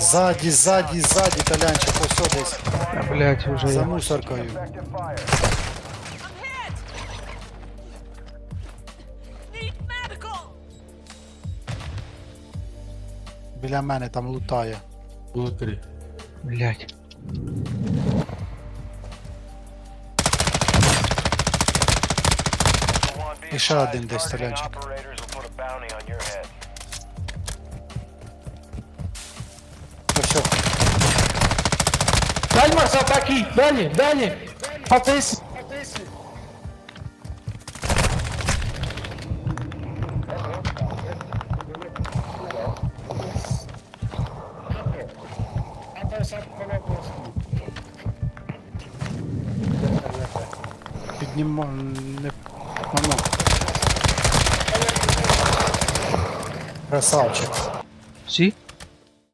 Ззаді, ззаді, ззаді, талянчик, ось десь. А, блядь, уже За я. мусоркою. Біля мене там лутає. Внутрі. Be І ще один десь талянчик. Далі, Марсел, такий! Далі, далі! Потис! Піднімо... Не... Ну, ну. Красавчик. Всі?